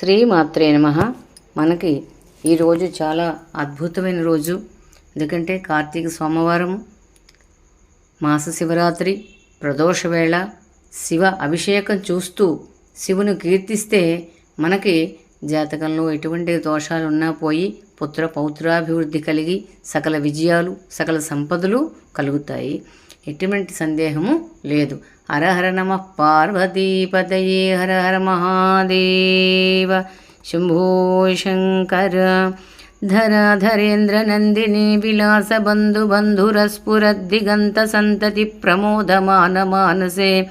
శ్రీమాత్రే నమ. మనకి ఈరోజు చాలా అద్భుతమైన రోజు. ఎందుకంటే కార్తీక సోమవారం మాస శివరాత్రి ప్రదోష వేళ. శివ అభిషేకం చూస్తూ శివుని కీర్తిస్తే మనకి జాతకంలో ఎటువంటి దోషాలు ఉన్నా పోయి పుత్ర పౌత్రాభివృద్ధి కలిగి సకల విజయాలు సకల సంపదలు కలుగుతాయి. ఎటువంటి సందేహము లేదు. హరహర నమ పార్వతీపతయే హర హర మహాదేవ. శంభో శంకర. ధర ధరేంద్ర నందిని విలాస బంధు బంధురస్ఫురద్దిగంత సంతతి ప్రమోదమాన మానసే.